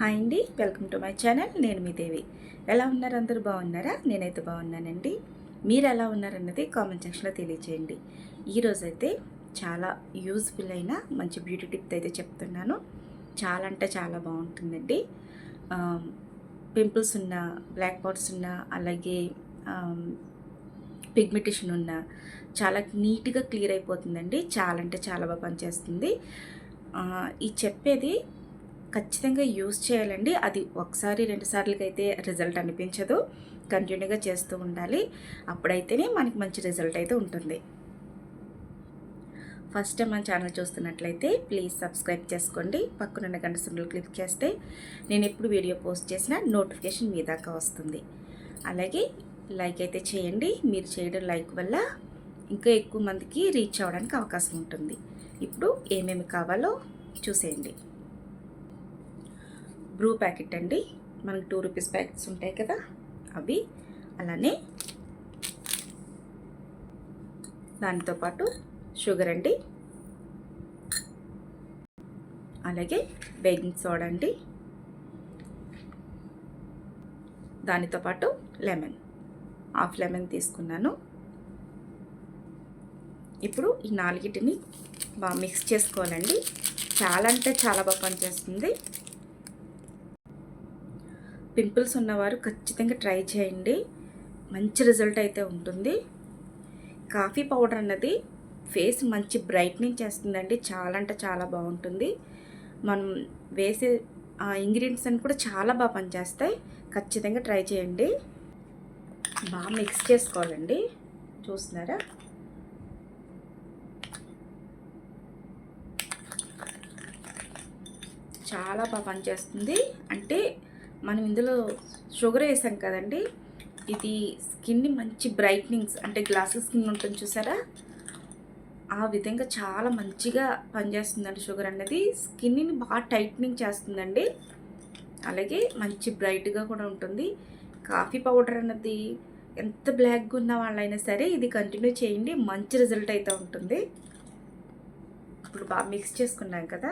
Hi అండి. Welcome to my channel. నేను మీ దేవి. ఎలా ఉన్నారు? అందరూ బాగున్నారా? నేనైతే బాగున్నానండి. మీరు ఎలా ఉన్నారన్నది కామెంట్ సెక్షన్లో తెలియజేయండి ఈరోజైతే చాలా యూజ్ఫుల్ అయిన మంచి బ్యూటీ టిప్ అయితే చెప్తున్నాను. చాలా అంటే చాలా బాగుంటుందండి. పింపుల్స్ ఉన్న బ్లాక్ పాట్స్ ఉన్న అలాగే పిగ్మెంటేషన్ ఉన్న చాలా నీట్గా క్లియర్ అయిపోతుందండి. చాలా అంటే చాలా బాగా పనిచేస్తుంది. ఈ చెప్పేది ఖచ్చితంగా యూస్ చేయాలండి. అది ఒకసారి రెండు సార్లకి అయితే రిజల్ట్ అనిపించదు. కంటిన్యూగా చేస్తూ ఉండాలి. అప్పుడైతేనే మనకి మంచి రిజల్ట్ అయితే ఉంటుంది. ఫస్ట్ టైం మన ఛానల్ చూస్తున్నట్లయితే ప్లీజ్ సబ్స్క్రైబ్ చేసుకోండి. పక్కనున్న గంట సింబల్ క్లిక్ చేస్తే నేను ఎప్పుడు వీడియో పోస్ట్ చేసినా నోటిఫికేషన్ మీ దాకా వస్తుంది. అలాగే లైక్ అయితే చేయండి. మీరు చేయడం లైక్ వల్ల ఇంకా ఎక్కువ మందికి రీచ్ అవ్వడానికి అవకాశం ఉంటుంది. ఇప్పుడు ఏమేమి కావాలో చూసేయండి. బ్రూ ప్యాకెట్ అండి. మనకి టూ రూపీస్ ప్యాకెట్స్ ఉంటాయి కదా అవి. అలానే దానితో పాటు షుగర్ అండి. అలాగే బేకింగ్ సోడా అండి. దానితో పాటు లెమన్. హాఫ్ లెమన్ తీసుకున్నాను. ఇప్పుడు ఈ నాలుగిటిని బాగా మిక్స్ చేసుకోవాలండి. చాలా అంటే చాలా బాగా పనిచేస్తుంది. పింపుల్స్ ఉన్నవారు ఖచ్చితంగా ట్రై చేయండి. మంచి రిజల్ట్ అయితే ఉంటుంది. కాఫీ పౌడర్ అన్నది ఫేస్ మంచి బ్రైట్నింగ్ చేస్తుందండి. చాలా అంటే చాలా బాగుంటుంది. మనం వేసే ఆ ఇంగ్రీడియంట్స్ అన్ని కూడా చాలా బాగా పనిచేస్తాయి. ఖచ్చితంగా ట్రై చేయండి. బాగా మిక్స్ చేసుకోవాలండి. చూస్తున్నారా? చాలా బాగా పనిచేస్తుంది. అంటే మనం ఇందులో షుగర్ వేసాం కదండి. ఇది స్కిన్ని మంచి బ్రైట్నింగ్స్ అంటే గ్లాసెస్ స్కిన్ ఉంటుంది చూసారా? ఆ విధంగా చాలా మంచిగా పనిచేస్తుందండి షుగర్ అనేది. స్కిన్ని బాగా టైట్నింగ్ చేస్తుందండి. అలాగే మంచి బ్రైట్గా కూడా ఉంటుంది. కాఫీ పౌడర్ అన్నది ఎంత బ్లాక్గా ఉన్న వాళ్ళైనా సరే ఇది కంటిన్యూ చేయండి. మంచి రిజల్ట్ అయితే ఉంటుంది. ఇప్పుడు బాగా మిక్స్ చేసుకున్నాం కదా.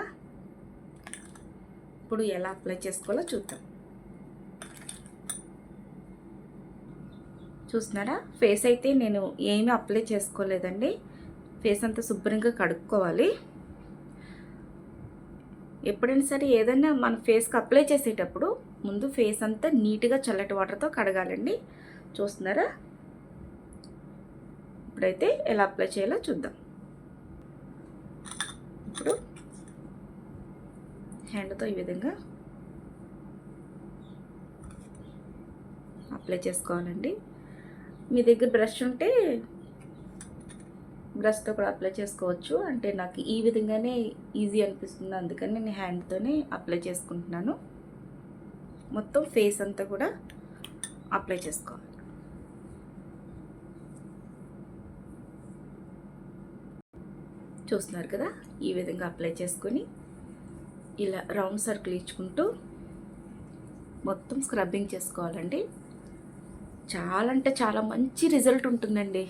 ఇప్పుడు ఎలా అప్లై చేసుకోవాలో చూద్దాం. చూస్తున్నారా? ఫేస్ అయితే నేను ఏమీ అప్లై చేసుకోలేదండి. ఫేస్ అంతా శుభ్రంగా కడుక్కోవాలి. ఎప్పుడైనా సరే ఏదైనా మన ఫేస్కి అప్లై చేసేటప్పుడు ముందు ఫేస్ అంతా నీట్గా చల్లటి వాటర్తో కడగాలండి. చూస్తున్నారా? ఇప్పుడైతే ఎలా అప్లై చేయాలో చూద్దాం. ఇప్పుడు హ్యాండ్తో ఈ విధంగా అప్లై చేసుకోవాలండి. మీ దగ్గర బ్రష్ ఉంటే బ్రష్తో కూడా అప్లై చేసుకోవచ్చు. అంటే నాకు ఈ విధంగానే ఈజీ అనిపిస్తుంది. అందుకని నేను హ్యాండ్తోనే అప్లై చేసుకుంటున్నాను. మొత్తం ఫేస్ అంతా కూడా అప్లై చేసుకోవాలి. చూస్తున్నారు కదా? ఈ విధంగా అప్లై చేసుకొని ఇలా రౌండ్ సర్కిల్ ఇచ్చుకుంటూ మొత్తం స్క్రబ్బింగ్ చేసుకోవాలండి. చాలా అంటే చాలా మంచి రిజల్ట్ ఉంటుందండి.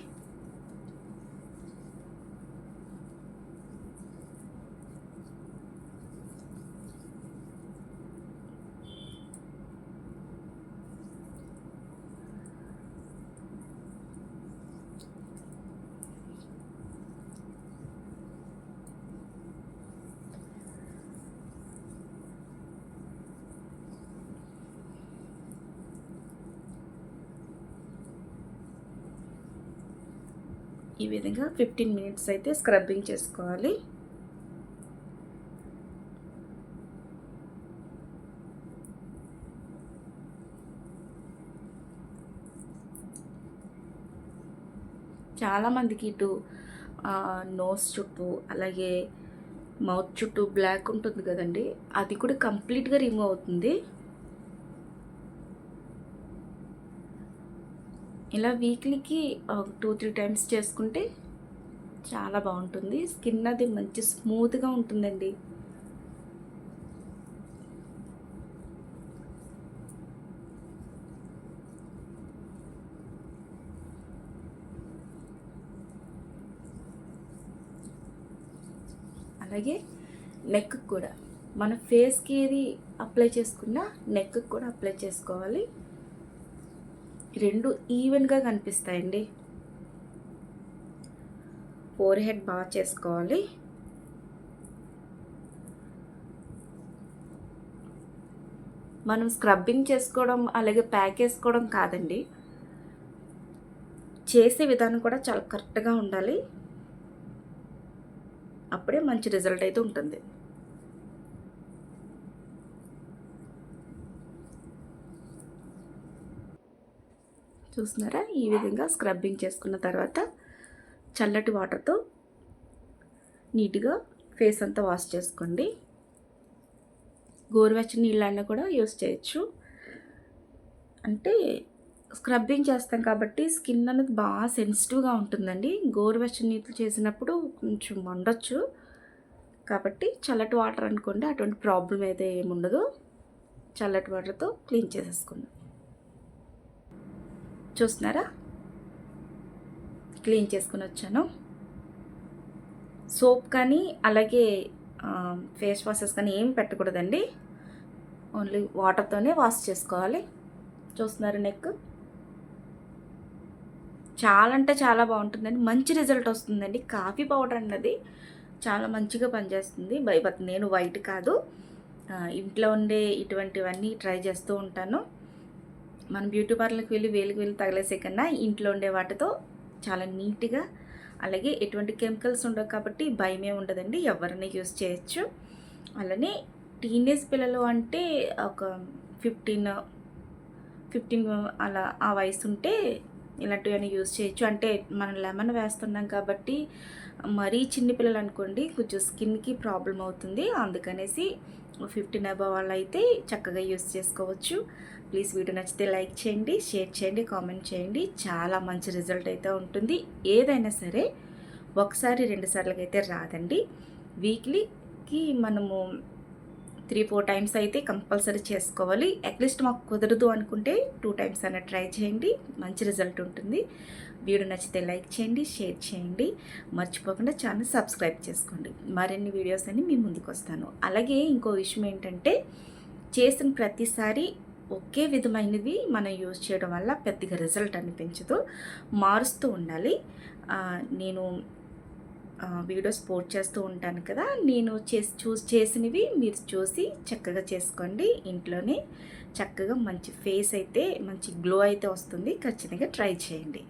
ఈ విధంగా ఫిఫ్టీన్ మినిట్స్ అయితే స్క్రబ్బింగ్ చేసుకోవాలి. చాలామందికి ఇటు నోస్ చుట్టూ అలాగే మౌత్ చుట్టూ బ్లాక్ ఉంటుంది కదండి అది కూడా కంప్లీట్గా రిమూవ్ అవుతుంది. ఇలా వీక్లీకి టూ త్రీ టైమ్స్ చేసుకుంటే చాలా బాగుంటుంది. స్కిన్ అది మంచి స్మూత్గా ఉంటుందండి. అలాగే నెక్ కూడా. మన ఫేస్కి ఏది అప్లై చేసుకున్నా నెక్కి కూడా అప్లై చేసుకోవాలి. రెండు ఈవెన్గా కనిపిస్తాయండి. ఫోర్ హెడ్ బాగా చేసుకోవాలి. మనం స్క్రబ్బింగ్ చేసుకోవడం అలాగే ప్యాక్ వేసుకోవడం కాదండి. చేసే విధానం కూడా చాలా కరెక్ట్గా ఉండాలి. అప్పుడే మంచి రిజల్ట్ అయితే ఉంటుంది. చూస్తున్నారా ఈ విధంగా స్క్రబ్బింగ్ చేసుకున్న తర్వాత చల్లటి వాటర్తో నీట్గా ఫేస్ అంతా వాష్ చేసుకోండి. గోరువెచ్చని నీళ్ళన్నా కూడా యూస్ చేయొచ్చు. అంటే స్క్రబ్బింగ్ చేస్తాం కాబట్టి స్కిన్ అనేది బాగా సెన్సిటివ్గా ఉంటుందండి. గోరువెచ్చని నీళ్ళు చేసినప్పుడు కొంచెం వండొచ్చు. కాబట్టి చల్లటి వాటర్ అనుకోండి అటువంటి ప్రాబ్లం అయితే ఏముండదు. చల్లటి వాటర్తో క్లీన్ చేసేసుకుందాం. చూస్తున్నారా? క్లీన్ చేసుకుని వచ్చాను. సోప్ కానీ అలాగే ఫేస్ వాషెస్ కానీ ఏం పెట్టకూడదండి. ఓన్లీ వాటర్తోనే వాష్ చేసుకోవాలి. చూస్తున్నారు నెక్. చాలా అంటే చాలా బాగుంటుందండి. మంచి రిజల్ట్ వస్తుందండి. కాఫీ పౌడర్ అన్నది చాలా మంచిగా పనిచేస్తుంది. బట్ నేను వైట్ కాదు. ఇంట్లో ఉండే ఇటువంటివన్నీ ట్రై చేస్తూ ఉంటాను. మనం బ్యూటీ పార్లర్కి వెళ్ళి వేలికి వెళ్ళి తగలేసే కన్నా ఇంట్లో ఉండే వాటితో చాలా నీట్గా అలాగే ఎటువంటి కెమికల్స్ ఉండవు కాబట్టి భయమే ఉండదండి. ఎవరిని యూస్ చేయొచ్చు. అలానే టీనేజ్ పిల్లలు అంటే ఒక ఫిఫ్టీన్ ఫిఫ్టీన్ అలా ఆ వయసు ఉంటే ఇలాంటివన్నీ యూజ్ చేయొచ్చు. అంటే మనం లెమన్ వేస్తున్నాం కాబట్టి మరీ చిన్న పిల్లలు అనుకోండి కొంచెం స్కిన్కి ప్రాబ్లం అవుతుంది. అందుకనేసి ఫిఫ్టీన్ అబవ్ వాళ్ళు అయితే చక్కగా యూస్ చేసుకోవచ్చు. ప్లీజ్ వీడియో నచ్చితే లైక్ చేయండి షేర్ చేయండి కామెంట్ చేయండి. చాలా మంచి రిజల్ట్ అయితే ఉంటుంది. ఏదైనా సరే ఒకసారి రెండు సార్లకి అయితే రాదండి. వీక్లీకి మనము త్రీ ఫోర్ టైమ్స్ అయితే కంపల్సరీ చేసుకోవాలి. అట్లీస్ట్ మాకు కుదరదు అనుకుంటే టూ టైమ్స్ అయినా ట్రై చేయండి. మంచి రిజల్ట్ ఉంటుంది. వీడియో నచ్చితే లైక్ చేయండి షేర్ చేయండి. మర్చిపోకుండా ఛానల్ సబ్స్క్రైబ్ చేసుకోండి. మరిన్ని వీడియోస్ అన్ని మీ ముందుకు వస్తాను. అలాగే ఇంకో విషయం ఏంటంటే చేసిన ప్రతిసారి ఒకే విధమైనవి మనం యూజ్ చేయడం వల్ల పెద్దగా రిజల్ట్ అనిపించదు మారుస్తూ ఉండాలి. నేను వీడియోస్ పోస్ట్ చేస్తూ ఉంటాను కదా నేను చేసి చూస్ చేసినవి మీరు చూసి చక్కగా చేసుకోండి ఇంట్లోనే. చక్కగా మంచి ఫేస్ అయితే మంచి గ్లో అయితే వస్తుంది. ఖచ్చితంగా ట్రై చేయండి.